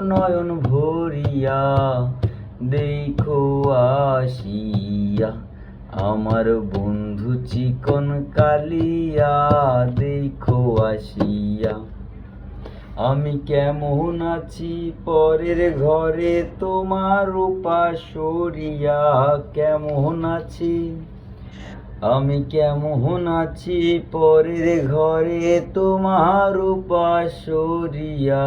নয়ন ভরিয়া, দেখো আসিয়া, আমার বন্ধু চিকন কালিয়া, দেখো আসিয়া। আমি কেমন আছি পরের ঘরে তোমার উপাসরিয়া কেমন আছি? আমি কেমন আছি পরের ঘরে তোমার উপাসরিয়া